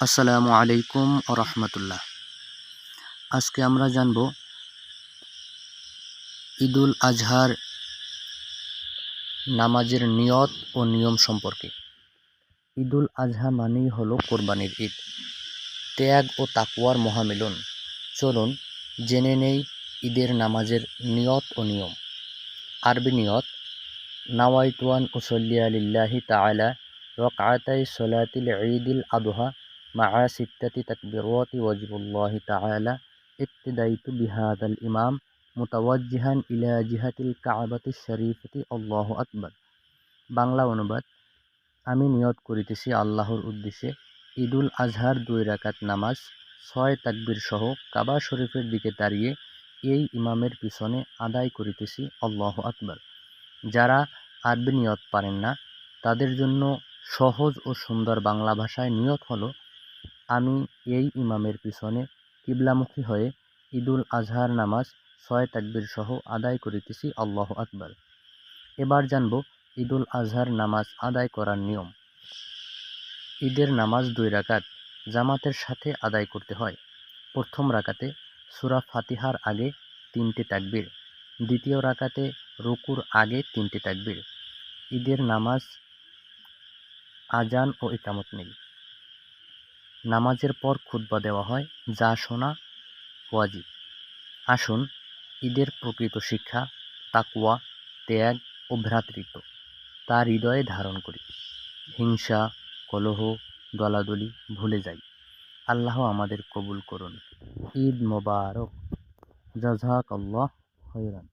আসসালামু আলাইকুম রহমতুল্লাহ আজকে আমরা জানব ঈদুল আজহার নামাজের নিয়ত ও নিয়ম সম্পর্কে। ঈদুল আজহা মানেই হলো কোরবানির ঈদ। ত্যাগ ও তাকুয়ার মহামিলন। চলুন জেনে নেই ঈদের নামাজের নিয়ত ও নিয়ম। আরবি নিয়ত, নাওয়াইতুয়ান উসল্লিয়া লিল্লাহি তাআলা রকআতাই সলাতিল ঈদিল আদহা مع ستة تكبيرات وجب الله تعالى ابتديت بهذا الإمام متوجها إلى جهة الكعبة الشريفة الله أكبر বাংলা অনুবাদ আমি নিয়ত করিতেছি আল্লাহর উদ্দেশ্যে ঈদুল আজহার দুই রাকাত নামাজ ছয় তাকবীর সহ কাবা শরীফের দিকে দাঁড়িয়ে এই ইমামের পিছনে আদায় করিতেছি আল্লাহ আকবার যারা আরবি নিয়ত পারেন না তাদের জন্য সহজ ও সুন্দর বাংলা ভাষায় নিয়ত হলো আমি এই ইমামের পিছনে কিবলামুখী হয়ে ঈদুল আজহার নামাজ ছয় তাকবীর সহ আদায় করিতেছি আল্লাহ আকবার। এবার জানব ঈদুল আজহার নামাজ আদায় করার নিয়ম। ঈদের নামাজ দুই রাকাত জামাতের সাথে আদায় করতে হয়। প্রথম রাকাতে সুরা ফাতিহার আগে তিনটে তাকবীর, দ্বিতীয় রাকাতে রুকুর আগে তিনটে তাকবীর। ঈদের নামাজ আজান ও ইকামত নেই। নামাজের পর খুতবা দেওয়া হয়, যা শোনা ওয়াজিব। আসুন, ঈদের প্রকৃত শিক্ষা তাকুয়া ত্যাগ ও ভ্রাতৃত্ব তা হৃদয়ে ধারণ করি। হিংসা, কলহ, দলাদলি ভুলে যাই। আল্লাহ আমাদের কবুল করুন। ঈদ মোবারক। জাজাক আল্লাহ হয়রান